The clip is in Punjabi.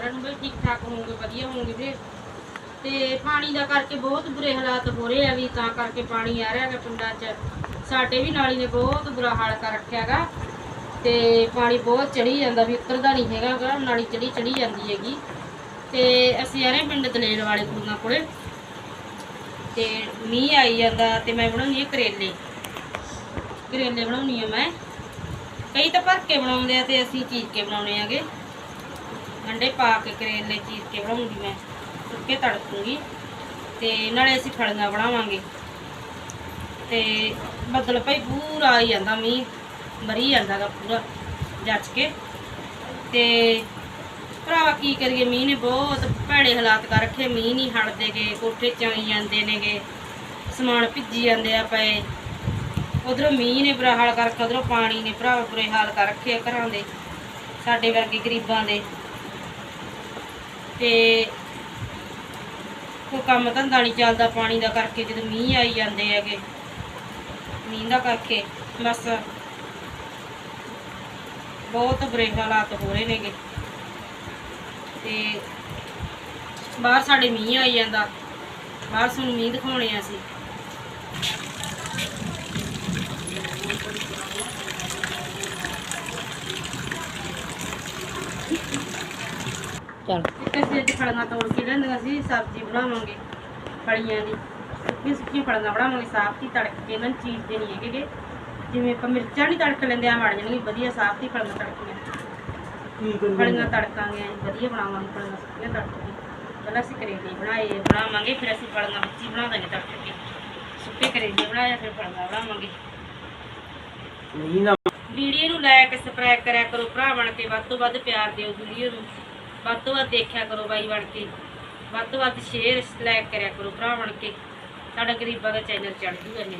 ਸਾਰਿਆਂ ਨੂੰ ਵੀ ਠੀਕ ਠਾਕ ਹੋਵੋਗੇ ਵਧੀਆ ਹੋਵੋਗੇ ਵੀਰੇ ਤੇ ਪਾਣੀ ਦਾ ਕਰਕੇ ਬਹੁਤ ਬੁਰੇ ਹਾਲਾਤ ਹੋ ਰਹੇ ਆ ਵੀ, ਤਾਂ ਕਰਕੇ ਪਾਣੀ ਆ ਰਿਹਾ ਹੈਗਾ ਪਿੰਡਾਂ 'ਚ। ਸਾਡੇ ਵੀ ਨਾਲੀ ਨੇ ਬਹੁਤ ਬੁਰਾ ਹਾਲ ਕਰ ਰੱਖਿਆ ਹੈਗਾ। ਤੇ ਪਾਣੀ ਬਹੁਤ ਚੜੀ ਜਾਂਦਾ, ਵੀ ਉਤਰਦਾ ਨਹੀਂ ਹੈਗਾ ਨਾਲੀ ਚੜੀ ਚੜੀ ਜਾਂਦੀ ਹੈਗੀ। ਤੇ ਅਸੀਂ ਆ ਰਹੇ ਪਿੰਡ ਦਲੇਰ ਵਾਲੇ ਕੁੜੀਆਂ ਕੋਲੇ। ਤੇ ਮੀਂਹ ਆਈ ਜਾਂਦਾ ਤੇ ਮੈਂ ਬਣਾਉਣੀ ਹੈ ਕਰੇਲੇ। ਕਰੇਲੇ ਬਣਾਉਣੀ ਆ ਮੈਂ। ਕਈ ਤਾਂ ਭਰ ਕੇ ਬਣਾਉਂਦੇ ਆ ਤੇ ਅਸੀਂ ਚੀਰ ਕੇ ਬਣਾਉਣੇ ਆਗੇ। ਅੰਡੇ ਪਾ ਕੇ ਕਰੇਲੇ ਚੀਰ ਕੇ ਬਣਾਉਂਗੀ ਮੈਂ, ਸੁੱਕੇ ਤੜਕੂਗੀ ਤੇ ਨਾਲੇ ਅਸੀਂ ਫਲੀਆਂ ਬਣਾਵਾਂਗੇ। ਤੇ ਬੱਦਲ ਭਾਈ ਪੂਰਾ ਆਈ ਜਾਂਦਾ, ਮੀਂਹ ਮਰੀ ਜਾਂਦਾਗਾ ਪੂਰਾ, ਜੱਜ ਕੇ। ਤੇ ਭਰਾਵਾ ਕੀ ਕਰੀਏ, ਮੀਂਹ ਨੇ ਬਹੁਤ ਭੈੜੇ ਹਾਲਾਤ ਕਰ ਰੱਖੇ, ਮੀਂਹ ਨਹੀਂ ਹਟਦੇਗੇ ਕੋਠੇ ਚ ਆਈ ਜਾਂਦੇ ਨੇਗੇ ਸਮਾਨ ਭਿੱਜੀ ਜਾਂਦੇ ਆ ਪਏ। ਉਧਰੋਂ ਮੀਂਹ ਨੇ ਬੁਰਾ ਹਾਲ ਕਰ ਉਧਰੋਂ ਪਾਣੀ ਨੇ ਭਰਾਵਾ ਬੁਰੇ ਹਾਲ ਕਰ ਰੱਖੇ ਆ ਘਰਾਂ ਦੇ, ਸਾਡੇ ਵਰਗੇ ਗਰੀਬਾਂ ਦੇ। ਤੇ ਕੋਈ ਕੰਮ ਧੰਦਾ ਨਹੀਂ ਚੱਲਦਾ ਪਾਣੀ ਦਾ ਕਰਕੇ, ਜਦੋਂ ਮੀਂਹ ਆਈ ਜਾਂਦੇ ਹੈਗੇ, ਮੀਂਹ ਦਾ ਕਰਕੇ ਬਸ ਬਹੁਤ ਬੁਰੇ ਹਾਲਾਤ ਹੋ ਰਹੇ ਨੇਗੇ। ਤੇ ਬਾਹਰ ਸਾਡੇ ਮੀਂਹ ਆਈ ਜਾਂਦਾ, ਬਾਹਰ ਸਾਨੂੰ ਮੀਂਹ ਦਿਖਾਉਣੇ ਆ ਅਸੀਂ। ਚਲ ਇੱਕ ਅਸੀਂ ਅੱਜ ਫਲੀਆਂ ਤੋੜ ਕੇ ਲੈਂਦੀਆਂ ਸੀ ਸਬਜ਼ੀ ਬਣਾਵਾਂਗੇ ਫਲੀਆਂ ਦੀ। ਸੁੱਕੀ ਸੁੱਕੀ ਫਲੀਆਂ ਬਣਾਵਾਂਗੇ ਸਾਫ਼ ਹੀ ਤੜਕ ਕੇ ਇਹਨਾਂ ਨੂੰ ਚੀਰਦੇ ਨਹੀਂ ਹੈਗੇ। ਜਿਵੇਂ ਆਪਾਂ ਮਿਰਚਾਂ ਨਹੀਂ ਤੜਕ ਲੈਂਦੇ ਆ ਮੜ ਜਾਣਗੀਆਂ ਵਧੀਆ ਸਾਫ਼ ਹੀ ਫਲੀਆਂ ਤੜਕੀਆਂ। ਤੜਕਾਂਗੇ ਵਧੀਆ ਬਣਾਵਾਂਗੇ ਸੁੱਕੀਆਂ ਕੇ। ਪਹਿਲਾਂ ਅਸੀਂ ਕਰੇਲੇ ਬਣਾਏ ਬਣਾਵਾਂਗੇ ਫਿਰ ਅਸੀਂ ਫਲੀਆਂ ਵਿੱਚ ਬਣਾ ਦਾਂਗੇ ਤੜਕ ਕੇ। ਸੁੱਕੇ ਕਰੇਲੇ ਬਣਾਇਆ ਫਿਰ ਫਲੀਆਂ ਬਣਾਵਾਂਗੇ। ਵੀਡੀਓ ਨੂੰ ਲਾਇਕ ਸਬਸਕ੍ਰਾਈਬ ਕਰਿਆ ਕਰੋ ਭਰਾ ਬਣ ਕੇ ਵੱਧ ਤੋਂ ਵੱਧ ਪਿਆਰ ਦਿਓ ਵੀਡੀਓ ਨੂੰ। ਵੱਧ ਤੋਂ ਵੱਧ ਦੇਖਿਆ ਕਰੋ ਬਾਈ ਬਣ ਕੇ। ਵੱਧ ਤੋਂ ਵੱਧ ਸ਼ੇਅਰ ਲਾਇਕ ਕਰਿਆ ਕਰੋ ਭਰਾ ਬਣ ਕੇ। ਸਾਡਾ ਗਰੀਬਾਂ ਦਾ ਚੈਨਲ ਚੜ ਜੂਗਾ ਨਹੀਂ